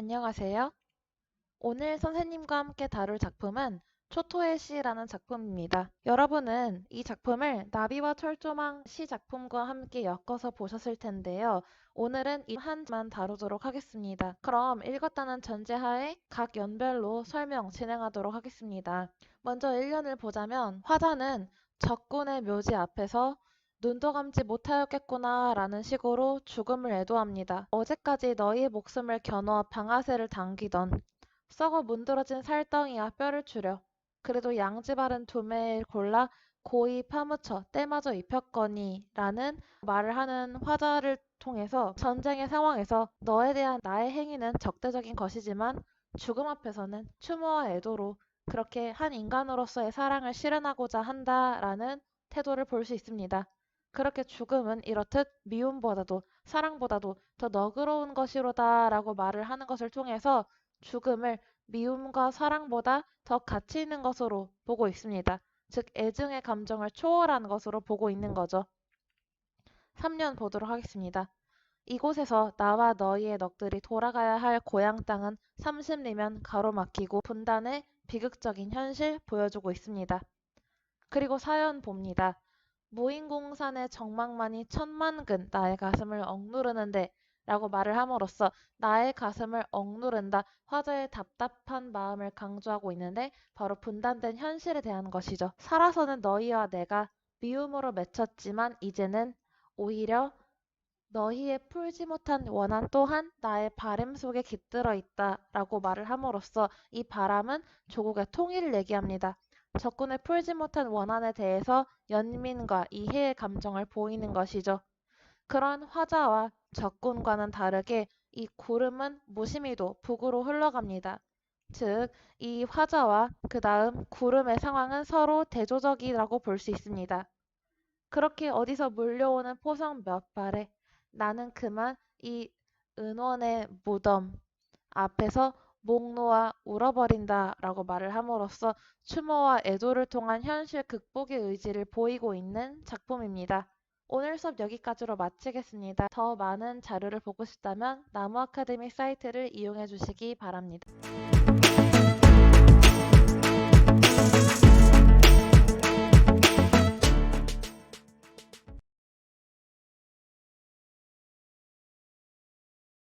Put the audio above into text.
안녕하세요. 오늘 선생님과 함께 다룰 작품은 초토의 시라는 작품입니다. 여러분은 이 작품을 나비와 철조망 시 작품과 함께 엮어서 보셨을 텐데요. 오늘은 이 한만 다루도록 하겠습니다. 그럼 읽었다는 전제하에 각 연별로 설명 진행하도록 하겠습니다. 먼저 1년을 보자면 화자는 적군의 묘지 앞에서 눈도 감지 못하였겠구나 라는 식으로 죽음을 애도합니다. 어제까지 너희의 목숨을 겨누어 방아쇠를 당기던 썩어 문드러진 살덩이와 뼈를 추려 그래도 양지 바른 두매를 골라 고이 파묻혀 때마저 입혔거니 라는 말을 하는 화자를 통해서 전쟁의 상황에서 너에 대한 나의 행위는 적대적인 것이지만 죽음 앞에서는 추모와 애도로 그렇게 한 인간으로서의 사랑을 실현하고자 한다라는 태도를 볼 수 있습니다. 그렇게 죽음은 이렇듯 미움보다도 사랑보다도 더 너그러운 것이로다 라고 말을 하는 것을 통해서 죽음을 미움과 사랑보다 더 가치 있는 것으로 보고 있습니다. 즉, 애증의 감정을 초월한 것으로 보고 있는 거죠. 3년 보도록 하겠습니다. 이곳에서 나와 너희의 넋들이 돌아가야 할 고향 땅은 30리면 가로막히고 분단의 비극적인 현실 보여주고 있습니다. 그리고 사연 봅니다. 무인공산의 정막만이 천만근 나의 가슴을 억누르는데 라고 말을 함으로써 나의 가슴을 억누른다 화자의 답답한 마음을 강조하고 있는데 바로 분단된 현실에 대한 것이죠. 살아서는 너희와 내가 미움으로 맺혔지만 이제는 오히려 너희의 풀지 못한 원한 또한 나의 바람 속에 깃들어 있다 라고 말을 함으로써 이 바람은 조국의 통일을 얘기합니다. 적군의 풀지 못한 원한에 대해서 연민과 이해의 감정을 보이는 것이죠. 그런 화자와 적군과는 다르게 이 구름은 무심히도 북으로 흘러갑니다. 즉, 이 화자와 그 다음 구름의 상황은 서로 대조적이라고 볼 수 있습니다. 그렇게 어디서 물려오는 포성 몇 발에 나는 그만 이 은원의 무덤 앞에서 목 놓아 울어버린다 라고 말을 함으로써 추모와 애도를 통한 현실 극복의 의지를 보이고 있는 작품입니다. 오늘 수업 여기까지로 마치겠습니다. 더 많은 자료를 보고 싶다면 나무 아카데미 사이트를 이용해 주시기 바랍니다.